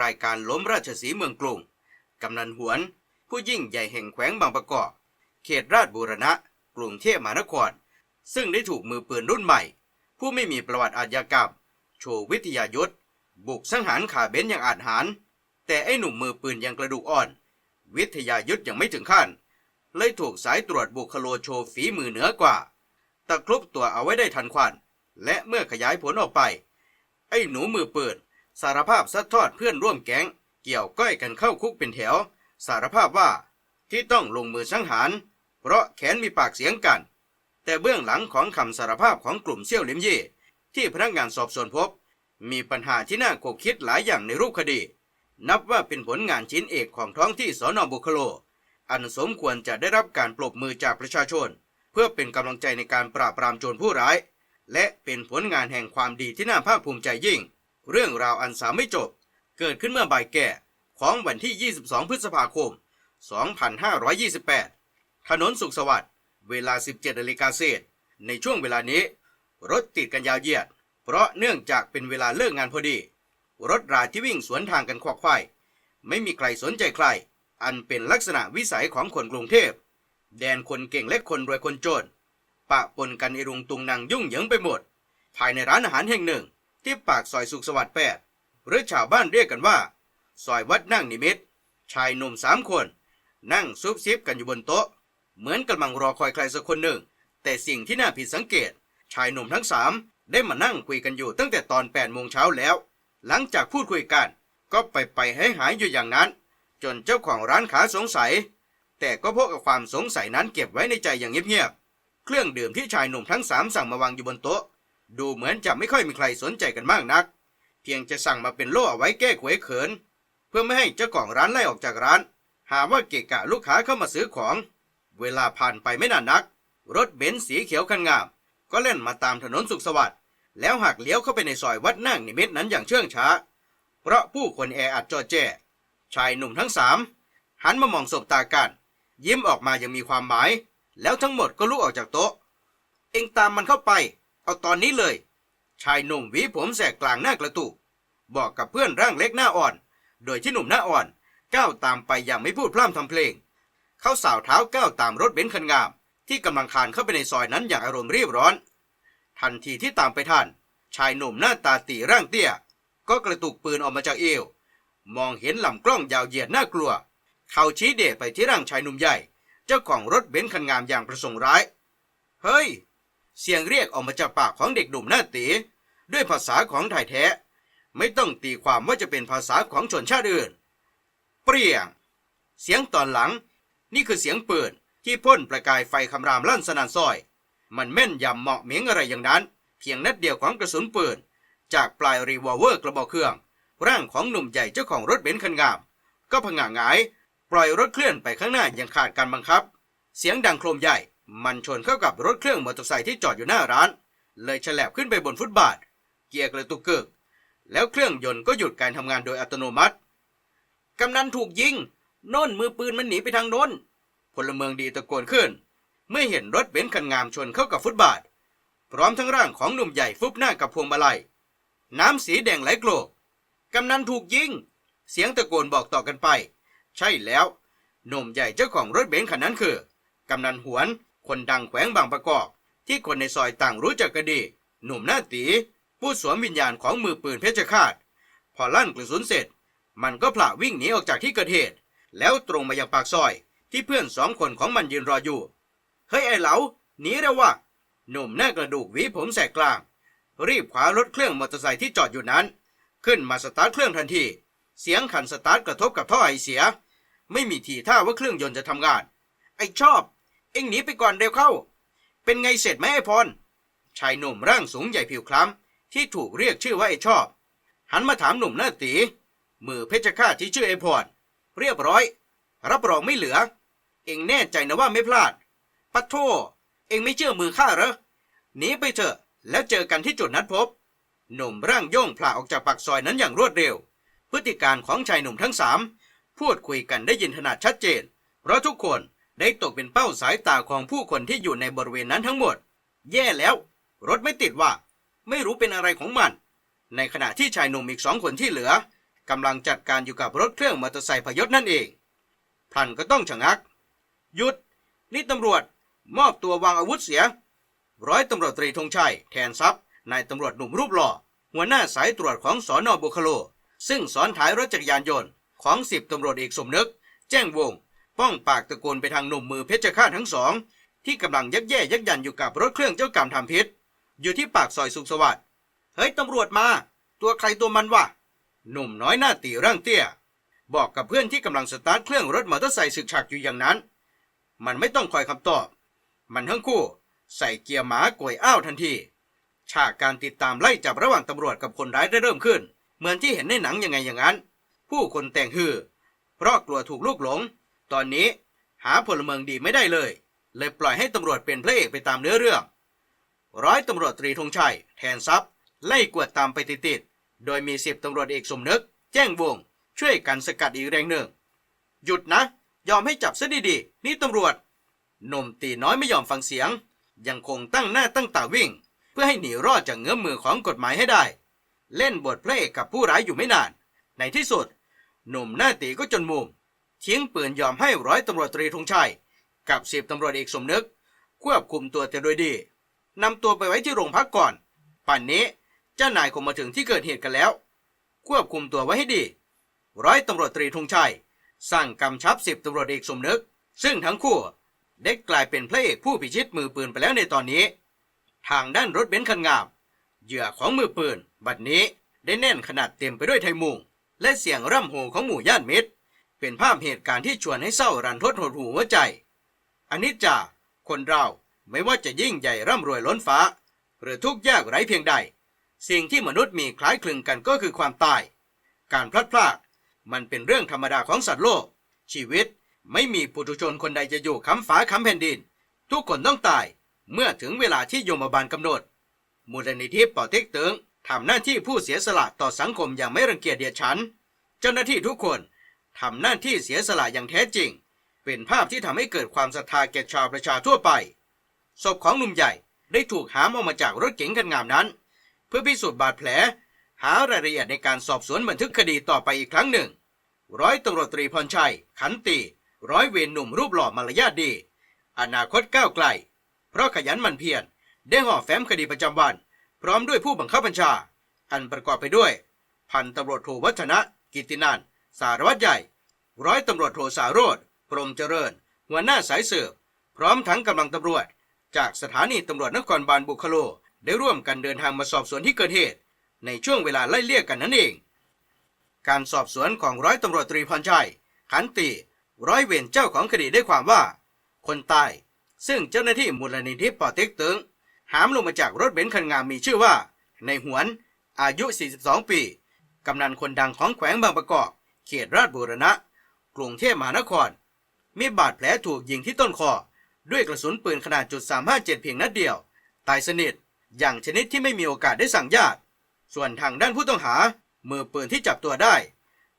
รายการล้มราชสีเมืองกรุง กำนันหวน ผู้ยิ่งใหญ่แห่งแขวงบางประกอบ เขตราชบูรณะ กรุงเทพมหานคร ซึ่งได้ถูกมือปืนรุ่นใหม่ ผู้ไม่มีประวัติอาชญากรรม โชว์วิทยายุทธบุกสังหารขาเบนอย่างอาจหาร แต่ไอ้หนุ่มมือปืนยังกระดูกอ่อน วิทยายุทธยังไม่ถึงขั้น เลยถูกสายตรวจบุคโลโชว์ฝีมือเหนือกว่า ตะครุบตัวเอาไว้ได้ทันควัน และเมื่อขยายผลออกไป ไอ้หนูมือปืน สารภาพซัดทอดเพื่อนร่วมแก๊ง เกี่ยวก้อยกันเข้าคุกเป็นแถว สารภาพว่าที่ต้องลงมือสังหาร เพราะแขนมีปากเสียงกัน แต่เบื้องหลังของคำสารภาพของกลุ่มเซี่ยวลิมเย่ที่พนักงานสอบสวนพบ มีปัญหาที่น่าคบคิดหลายอย่างในรูปคดี นับว่าเป็นผลงานชิ้นเอกของท้องที่สอนอบุคโล อันสมควรจะได้รับการปรบมือจากประชาชน เพื่อเป็นกำลังใจในการปราบปรามโจรผู้ร้าย และเป็นผลงานแห่งความดีที่น่าภาคภูมิใจยิ่ง เรื่องราวอันสามไม่จบ เกิดขึ้นเมื่อบ่ายแก่ของวันที่ 22 พฤษภาคม 2528 ถนนสุขสวัสดิ์ เวลา 17นาฬิกาเศษ ในช่วงเวลานี้ รถติดกันยาวเหยียด เพราะเนื่องจากเป็นเวลาเลิกงานพอดี รถราที่วิ่งสวนทางกันขวักไข่ไม่มีใครสนใจใคร อันเป็นลักษณะวิสัยของคนกรุงเทพ แดนคนเก่งและคนรวยคนจน ปะปนกันในรุงตุงนางยุ่งเหยิงไปหมด ภายในร้านอาหารแห่งหนึ่ง ที่ปากซอยสุขสวัสดิ์แปดหรือชาวบ้านเรียกกันว่า ซอยวัดนั่งนิมิต ชายหนุ่มสามคน นั่งซุบซิบกันอยู่บนโต๊ะ เหมือนกำลังรอคอยใครสักคนหนึ่ง แต่สิ่งที่น่าผิดสังเกต ชายหนุ่มทั้งสามได้มานั่งคุยกันอยู่ตั้งแต่ตอน8ปดโมงเช้าแล้ว หลังจากพูดคุยกัน ก็ไปไปให้หายอยู่อย่างนั้น จนเจ้าของร้านขาสงสัย แต่ก็พวกกับความสงสัยนั้นเก็บไว้ในใจอย่างเงียบๆเครื่องดื่มที่ชายหนุ่มทั้งสามสั่งมาวางอยู่บนโต๊ะ ดูเหมือนจะไม่ค่อยมีใครสนใจกันมากนัก เพียงจะสั่งมาเป็นโล่เอาไว้แก้ขวยเขิน เพื่อไม่ให้เจ้าของร้านไล่ออกจากร้าน หาว่าเกะกะลูกค้าเข้ามาซื้อของ เวลาผ่านไปไม่นานนัก รถเบนซ์สีเขียวคันงาม ก็เล่นมาตามถนนสุขสวัสดิ์แล้วหักเลี้ยวเข้าไปในซอยวัดนั่งนิมิตนั้นอย่างเชื่องช้า เพราะผู้คนแออัดจอแจชายหนุ่มทั้งสามหันมามองสบตากัน ยิ้มออกมาอย่างมีความหมาย แล้วทั้งหมดก็ลุกออกจากโต๊ะ เอ็งตามมันเข้าไป เอาตอนนี้เลย ชายหนุ่มหวีผมแสกกลางหน้ากระตุกบอกกับเพื่อนร่างเล็กหน้าอ่อน โดยที่หนุ่มหน้าอ่อนก้าวตามไปอย่างไม่พูดพร่ำทำเพลง เขาสาวเท้าก้าวตามรถเบนซ์คันงาม ที่กำลังคานเข้าไปในซอยนั้นอย่างอารมณ์รีบร้อน ทันทีที่ตามไปทันชายหนุ่มหน้าตาตีร่างเตี้ย ก็กระตุกปืนออกมาจากเอว มองเห็นลำกล้องยาวเหยียดน่ากลัว เขาชี้เดชไปที่ร่างชายหนุ่มใหญ่ เจ้าของรถเบนซ์คันงามอย่างประสงค์ร้าย เฮ้ย เสียงเรียกออกมาจากปากของเด็กหนุ่มหน้าตีด้วยภาษาของไทยแท้ ไม่ต้องตีความว่าจะเป็นภาษาของชนชาติอื่น เปรี้ยง เสียงตอนหลัง นี่คือเสียงปืนที่พ่นประกายไฟคำรามลั่นสนานซอย มันแม่นยำเหมาะเหมียงอะไรอย่างนั้น เพียงนัดเดียวของกระสุนปืน จากปลายรีวอลเวอร์กระบอกเครื่อง ร่างของหนุ่มใหญ่เจ้าของรถเบนซ์คันงาม ก็ผงาหงาย ปล่อยรถเคลื่อนไปข้างหน้าอย่างขาดการบังคับ เสียงดังโครมใหญ่ มันชนเข้ากับรถเครื่องมอเตอร์ไซค์ที่จอดอยู่หน้าร้าน เลยฉลบขึ้นไปบนฟุตบาท เกียร์กระตุกเกิก แล้วเครื่องยนต์ก็หยุดการทำงานโดยอัตโนมัติ กำนันถูกยิงน่นมือปืนมันหนีไปทางโน้น พลเมืองดีตะโกนขึ้น เมื่อเห็นรถเบนซ์คันงามชนเข้ากับฟุตบาท พร้อมทั้งร่างของหนุ่มใหญ่ฟุบหน้ากับพวงมาลัย น้ำสีแดงไหลโกรกกำนันถูกยิง เสียงตะโกนบอกต่อกันไป ใช่แล้ว หนุ่มใหญ่เจ้าของรถเบนซ์คันนั้นคือ กำนันหวน คนดังแขวงบางประกอบ ที่คนในซอยต่างรู้จักกันดี หนุ่มหน้าตี ผู้สวมวิญญาณของมือปืนเพชรฆาต พอลั่นกระสุนเสร็จ มันก็ผละวิ่งหนีออกจากที่เกิดเหตุ แล้วตรงมายังปากซอย ที่เพื่อนสองคนของมันยืนรออยู่ เฮ้ยไอ้เหลาหนีเร็ววะหนุ่มหน้ากระดูกหวีผมแสกกลาง รีบขวารถเครื่องมอเตอร์ไซค์ที่จอดอยู่นั้น ขึ้นมาสตาร์ทเครื่องทันที เสียงขันสตาร์ทกระทบกับท่อไอเสีย ไม่มีทีท่าว่าเครื่องยนต์จะทำงาน ไอชอบ เอ็งหนีไปก่อนเร็วเข้า เป็นไงเสร็จไหมไอ้พร ชายหนุ่มร่างสูงใหญ่ผิวคล้ำที่ถูกเรียกชื่อว่าไอ้ชอบ หันมาถามหนุ่มหน้าตี มือเพชรฆาตที่ชื่อไอ้พร เรียบร้อย รับรองไม่เหลือ เอ็งแน่ใจนะว่าไม่พลาด ปัทโทเอ็งไม่เชื่อมือข้าเหรอ หนีไปเถอะ แล้วเจอกันที่จุดนัดพบ หนุ่มร่างโย่งผละออกจากปากซอยนั้นอย่างรวดเร็ว พฤติการของชายหนุ่มทั้งสามพูดคุยกันได้ยินถนัดชัดเจน เพราะทุกคน ได้ตกเป็นเป้าสายตาของผู้คนที่อยู่ในบริเวณนั้นทั้งหมด แย่แล้ว รถไม่ติดว่า ไม่รู้เป็นอะไรของมัน ในขณะที่ชายหนุ่มอีกสองคนที่เหลือกำลังจัดการอยู่กับรถเครื่องมอเตอร์ไซค์พยศนั่นเองพลันก็ต้องชะงัก หยุด นี่ตำรวจมอบตัววางอาวุธเสีย ร้อยตำรวจตรีธงชัย แทนทรัพย์นายตำรวจหนุ่มรูปหล่อ หัวหน้าสายตรวจของสอนอบุคโล ซึ่งซ้อนท้ายรถจักรยานยนต์ของสิบตำรวจเอกสมนึก แจ้งวง ป้องปากตะโกนไปทางหนุ่มมือเพชรฆาตทั้งสอง ที่กำลังยักแย่ยักยันอยู่กับรถเครื่องเจ้ากรรมทำพิษ อยู่ที่ปากซอยสุขสวัสดิ์เฮ้ยตำรวจมา ตัวใครตัวมันวะหนุ่มน้อยหน้าตีร่างเตี้ย บอกกับเพื่อนที่กำลังสตาร์ทเครื่องรถมอเตอร์ไซค์สึกฉักอยู่อย่างนั้น มันไม่ต้องคอยคำตอบ มันทั้งคู่ ใส่เกียร์หมากวยอ้าวทันทีฉากการติดตามไล่จับระหว่างตำรวจกับคนร้ายได้เริ่มขึ้น เหมือนที่เห็นในหนังยังไงอย่างนั้น ผู้คนแต่งฮือ เพราะกลัวถูกลูกหลง ตอนนี้หาพลเมืองดีไม่ได้เลย เลยปล่อยให้ตำรวจเป็นพระเอกไปตามเนื้อเรื่อง ร้อยตำรวจตรีธงชัย แทนทรัพย์ ไล่กวดตามไปติดๆ โดยมีสิบตำรวจเอกสมนึก แจ้งวง ช่วยกันสกัดอีกแรงหนึ่ง หยุดนะ ยอมให้จับซะดีๆ นี่ตำรวจ หนุ่มตีน้อยไม่ยอมฟังเสียง ยังคงตั้งหน้าตั้งตาวิ่ง เพื่อให้หนีรอดจากเงื้อมมือของกฎหมายให้ได้ เล่นบทพระเอกกับผู้ร้ายอยู่ไม่นาน ในที่สุด หนุ่มหน้าตีก็จนมุม ทิ้งปืนยอมให้ร้อยตำรวจตรีธงชัย กับสิบตำรวจเอกสมนึก ควบคุมตัวแต่โดยดีนำตัวไปไว้ที่โรงพักก่อน ป่านนี้เจ้านายคงมาถึงที่เกิดเหตุกันแล้ว ควบคุมตัวไว้ให้ดี ร้อยตำรวจตรีธงชัย สั่งกำชับสิบตำรวจเอกสมนึก ซึ่งทั้งคู่ได้กลายเป็นพระเอกผู้พิชิตมือปืนไปแล้วในตอนนี้ ทางด้านรถเบนซ์คันงาม เหยื่อของมือปืน บัดนี้ได้แน่นขนาดเต็มไปด้วยไทยมุง และเสียงร่ำโหของหมู่ญาติมิตร เป็นภาพเหตุการณ์ที่ชวนให้เศร้ารันทดหดหูหัวใจอันนี้จ่าคนเราไม่ว่าจะยิ่งใหญ่ร่ำรวยล้นฟ้า หรือทุกข์ยากไร้เพียงใด สิ่งที่มนุษย์มีคล้ายคลึงกันก็คือความตาย การพลัดพรากมันเป็นเรื่องธรรมดาของสัตว์โลก ชีวิตไม่มีปุถุชนคนใดจะอยู่ค้ำฟ้าค้ำแผ่นดิน ทุกคนต้องตายเมื่อถึงเวลาที่โยมบาลกำหนด มูลนิธิป่อเต็กตึงทำหน้าที่ผู้เสียสละต่อสังคมอย่างไม่รังเกียจเดียดฉัน เจ้าหน้าที่ทุกคน ทำหน้าที่เสียสละอย่างแท้จริง เป็นภาพที่ทำให้เกิดความศรัทธาแก่ชาวประชาทั่วไป ศพของหนุ่มใหญ่ได้ถูกหามออกมาจากรถเก๋งคันงามนั้น เพื่อพิสูจน์บาดแผล หารายละเอียดในการสอบสวนบันทึกคดีต่อไปอีกครั้งหนึ่ง ร้อยตำรวจตรีพรชัย ขันตีร้อยเวรหนุ่มรูปหล่อมารยาทดี อนาคตก้าวไกล เพราะขยันหมันเพียรได้ห่อแฟ้มคดีประจำวัน พร้อมด้วยผู้บังคับบัญชา อันประกอบไปด้วย พันตำรวจโทวัฒนะ กิตตินันท์ สารวัตรใหญ่ ร้อยตำรวจโทสาโรธพรหมเจริญ หัวหน้าสายสืบ พร้อมทั้งกำลังตำรวจ จากสถานีตำรวจนครบาลบุคโล ได้ร่วมกันเดินทางมาสอบสวนที่เกิดเหตุ ในช่วงเวลาไล่เลี่ยกันนั่นเอง การสอบสวนของร้อยตำรวจตรีพรชัย ขันตีร้อยเวรเจ้าของคดีได้ความว่า คนตายซึ่งเจ้าหน้าที่มูลนิธิปอเต็กตึงหามลงมาจากรถเบนซ์คันงามมีชื่อว่า ในหวน อายุ 42 ปี กำนันคนดังของแขวงบางประกอบ เขตราชบุรณะ กรุงเทพมหานคร มีบาดแผลถูกยิงที่ต้นคอ ด้วยกระสุนปืนขนาดจุด357 เพียงนัดเดียว ตายสนิท อย่างชนิดที่ไม่มีโอกาสได้สั่งญาติ ส่วนทางด้านผู้ต้องหา มือปืนที่จับตัวได้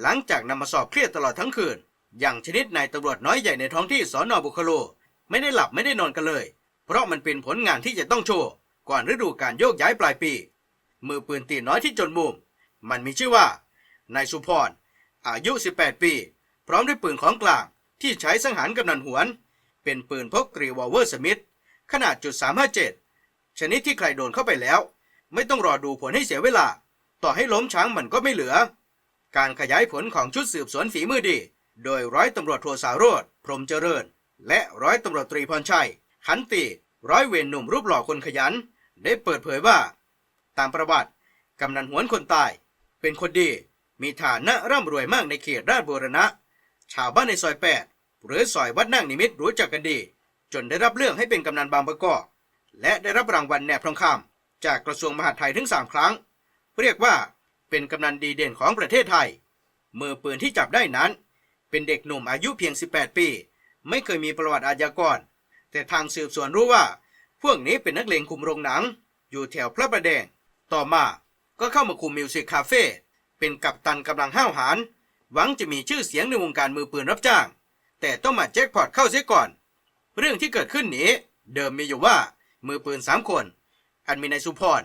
หลังจากนำมาสอบเครียดตลอดทั้งคืน อย่างชนิดนายตำรวจน้อยใหญ่ในท้องที่สอนอบุคโล ไม่ได้หลับไม่ได้นอนกันเลย เพราะมันเป็นผลงานที่จะต้องโชว์ ก่อนฤดูการโยกย้ายปลายปี มือปืนตีน้อยที่จนมุมมันมีชื่อว่านายสุพร อายุ 18 ปี พร้อมด้วยปืนของกลางที่ใช้สังหารกำนันหวน เป็นปืนพกกรีวอลเวอร์สมิธขนาดจุด357 ชนิดที่ใครโดนเข้าไปแล้ว ไม่ต้องรอดูผลให้เสียเวลา ต่อให้ล้มช้างมันก็ไม่เหลือ การขยายผลของชุดสืบสวนฝีมือดี โดยร้อยตำรวจโทสาโรธพรหมเจริญ และร้อยตำรวจตรีพรชัย ขันตีร้อยเวรหนุ่มรูปหล่อคนขยัน ได้เปิดเผยว่า ตามประวัติกำนันหวนคนตาย เป็นคนดี มีฐานะร่ำรวยมากในเขตราชบูรณะ ชาวบ้านในซอยแปดหรือซอยวัดนั่งนิมิตรู้จักกันดี จนได้รับเรื่องให้เป็นกำนันบางประกอบและได้รับรางวัลแหนบทองคำจากกระทรวงมหาดไทยถึงสามครั้ง เรียกว่าเป็นกำนันดีเด่นของประเทศไทย มือปืนที่จับได้นั้น เป็นเด็กหนุ่มอายุเพียง 18 ปี ไม่เคยมีประวัติอาชญากร แต่ทางสืบสวนรู้ว่า พวกนี้เป็นนักเลงคุมโรงหนัง อยู่แถวพระประแดง ต่อมาก็เข้ามาคุมมิวสิกคาเฟ่ เป็นกัปตันกำลังห้าวหาญหวังจะมีชื่อเสียงในวงการมือปืนรับจ้าง แต่ต้องมาแจ็คพอตเข้าเสียก่อน เรื่องที่เกิดขึ้นนี้ เดิมมีอยู่ว่ามือปืนสามคน อันมีนายสุพร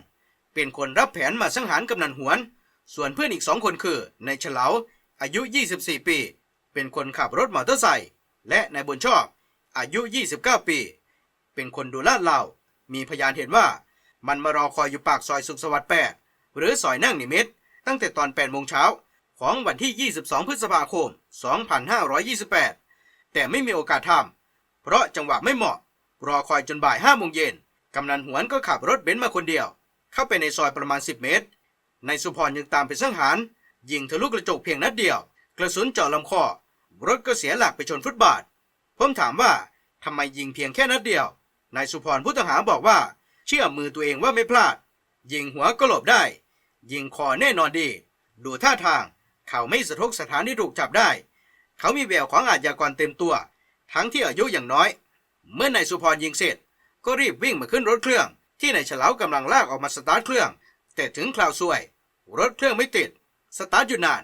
เป็นคนรับแผนมาสังหารกำนันหวน ส่วนเพื่อนอีกสองคนคือนายเฉลาอายุ 24 ปี เป็นคนขับรถมอเตอร์ไซค์และนายบุญชอบ อายุ 29 ปี เป็นคนดูลาดเหล่ามีพยานเห็นว่ามันมารอคอยอยู่ปากซอยสุขสวัสดิ์8หรือซอยนั่งนิมิตร ตั้งแต่ตอน8โมงเช้าของวันที่ 22 พฤษภาคม 2528 แต่ไม่มีโอกาสทำเพราะจังหวะไม่เหมาะ รอคอยจนบ่าย5โมงเย็นกำนันหวนก็ขับรถเบนซ์มาคนเดียว เข้าไปในซอยประมาณ 10 เมตรนายสุพรยังตามไปสังหารยิงทะลุกระจกเพียงนัดเดียว กระสุนเจาะลำคอ รถก็เสียหลักไปชนฟุตบาท ผมถามว่าทำไมยิงเพียงแค่นัดเดียวนายสุพรผู้ต้องหาบอกว่า เชื่อมือตัวเองว่าไม่พลาด ยิงหัวก็หลบได้ ยิงคอแน่นอนดี ดูท่าทาง เขาไม่สะทกสถานที่ถูกจับได้ เขามีแววของอาชญากรเต็มตัว ทั้งที่อายุอย่างน้อย เมื่อนายสุพรยิงเสร็จ ก็รีบวิ่งมาขึ้นรถเครื่อง ที่นายเฉลากำลังลากออกมาสตาร์ทเครื่อง แต่ถึงคราวซวย รถเครื่องไม่ติด สตาร์ทอยู่นาน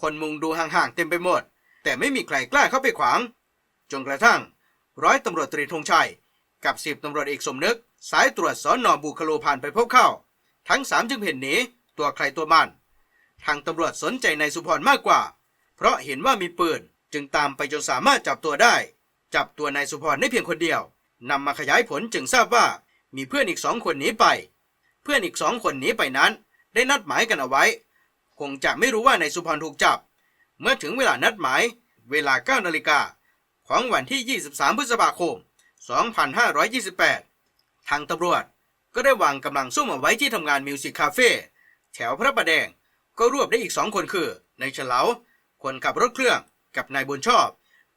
คนมุงดูห่างๆเต็มไปหมด แต่ไม่มีใครกล้าเข้าไปขวาง จนกระทั่ง ร้อยตำรวจตรีธงชัย กับสิบตำรวจเอกสมนึก สายตรวจสอนนอบุคโลผ่านไปพบเข้า ทั้งสามจึงเห็นหนี ตัวใครตัวมัน ทางตำรวจสนใจนายสุพรมากกว่า เพราะเห็นว่ามีปืนจึงตามไปจนสามารถจับตัวได้ จับตัวนายสุพรได้เพียงคนเดียวนำมาขยายผลจึงทราบว่ามีเพื่อนอีกสองคนหนีไป เพื่อนอีกสองคนหนีไปนั้น ได้นัดหมายกันเอาไว้ คงจะไม่รู้ว่านายสุพรถูกจับ เมื่อถึงเวลานัดหมาย เวลา9นาฬิกาของวันที่ 23 พฤษภาคม 2528 ทางตำรวจก็ได้วางกำลังซุ่มเอาไว้ที่ทำงานมิวสิกคาเฟ่ แถวพระประแดง ก็รวบได้อีกสองคนคือนายเฉลาคนขับรถเครื่องกับนายบุญชอบ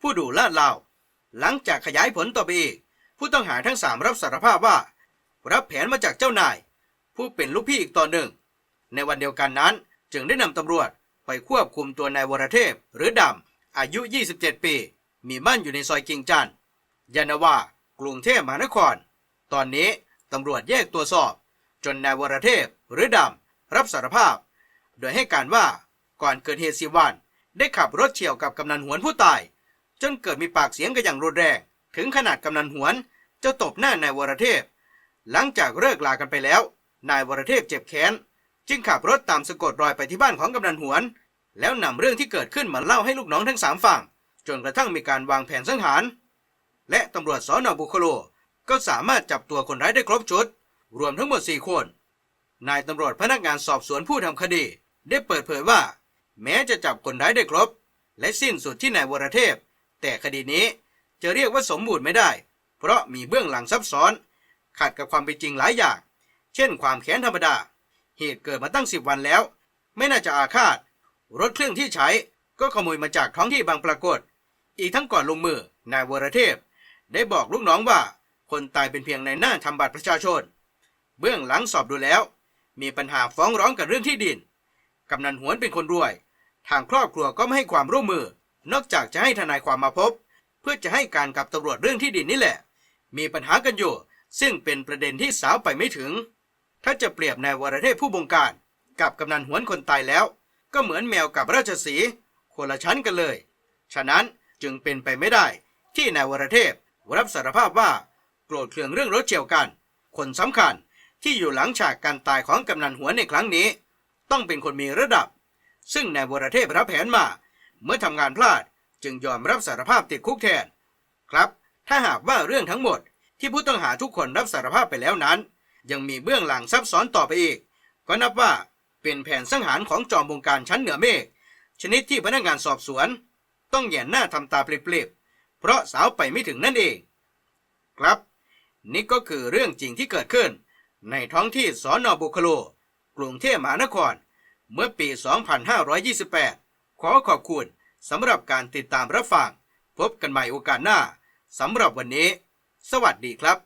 ผู้ดูลาดเหลาหลังจากขยายผลต่อไปอีก ผู้ต้องหาทั้งสามรับสารภาพว่า รับแผนมาจากเจ้านาย ผู้เป็นลูกพี่อีกต่อหนึ่ง ในวันเดียวกันนั้นจึงได้นำตำรวจไปควบคุมตัวนายวรเทพหรือดำ อายุ 27 ปี มีบ้านอยู่ในซอยกิงจันยานนาวากรุงเทพมหานคร ตอนนี้ตำรวจแยกตัวสอบ จนนายวรเทพหรือดำ รับสารภาพ โดยให้การว่าก่อนเกิดเหตุสิวัน ได้ขับรถเฉี่ยวกับกำนันหวนผู้ตาย จนเกิดมีปากเสียงกันอย่างรุนแรง ถึงขนาดกำนันหวนจะตบหน้านายวรเทพ หลังจากเลิกลากันไปแล้ว นายวรเทพเจ็บแค้น จึงขับรถตามสะกดรอยไปที่บ้านของกำนันหวน แล้วนำเรื่องที่เกิดขึ้นมาเล่าให้ลูกน้องทั้งสามฟังจนกระทั่งมีการวางแผนสังหาร และตำรวจสอนอบุคโลก็สามารถจับตัวคนร้ายได้ครบชุด รวมทั้งหมด 4 คน นายตำรวจพนักงานสอบสวนผู้ทำคดี ได้เปิดเผยว่า แม้จะจับคนร้ายได้ครบ และสิ้นสุดที่นายวรเทพ แต่คดีนี้จะเรียกว่าสมบูรณ์ไม่ได้ เพราะมีเบื้องหลังซับซ้อน ขัดกับความเป็นจริงหลายอย่าง เช่น ความแค้นธรรมดา เหตุเกิดมาตั้งสิบวันแล้ว ไม่น่าจะอาฆาต รถเครื่องที่ใช้ก็ขโมยมาจากท้องที่บางปรากฏ อีกทั้งก่อนลงมือนายวรเทพ ได้บอกลูกน้องว่าคนตายเป็นเพียงในหน้าทำบัตรประชาชน เบื้องหลังสอบดูแล้ว มีปัญหาฟ้องร้องกันเรื่องที่ดิน กำนันหวนเป็นคนรวย ทางครอบครัวก็ไม่ให้ความร่วมมือ นอกจากจะให้ทนายความมาพบ เพื่อจะให้การกับตำรวจเรื่องที่ดินนี่แหละ มีปัญหากันอยู่ ซึ่งเป็นประเด็นที่สาวไปไม่ถึง ถ้าจะเปรียบนายวรเทพผู้บงการ กับกำนันหวนคนตายแล้ว ก็เหมือนแมวกับราชสีห์คนละชั้นกันเลย ฉะนั้นจึงเป็นไปไม่ได้ ที่นายวรเทพรับสารภาพว่าโกรธเคืองเรื่องรถเฉียวกัน คนสำคัญ ที่อยู่หลังฉากการตายของกำนันหัวในครั้งนี้ ต้องเป็นคนมีระดับ ซึ่งนายวรเทพรับแผนมา เมื่อทำงานพลาดจึงยอมรับสารภาพติดคุกแทน ครับ ถ้าหากว่าเรื่องทั้งหมดที่ผู้ต้องหาทุกคนรับสารภาพไปแล้วนั้น ยังมีเบื้องหลังซับซ้อนต่อไปอีก ก็นับว่าเป็นแผนสังหารของจอมบงการชั้นเหนือเมฆชนิดที่พนักงานสอบสวน ต้องแหย่หน้าทำตาเปรีบๆเพราะสาวไปไม่ถึงนั่นเอง ครับ นี่ก็คือเรื่องจริงที่เกิดขึ้น ในท้องที่สอนอบุคโล กรุงเทพมหานคร เมื่อปี 2528 ขอขอบคุณสำหรับการติดตามรับฟัง พบกันใหม่โอกาสหน้า สำหรับวันนี้ สวัสดีครับ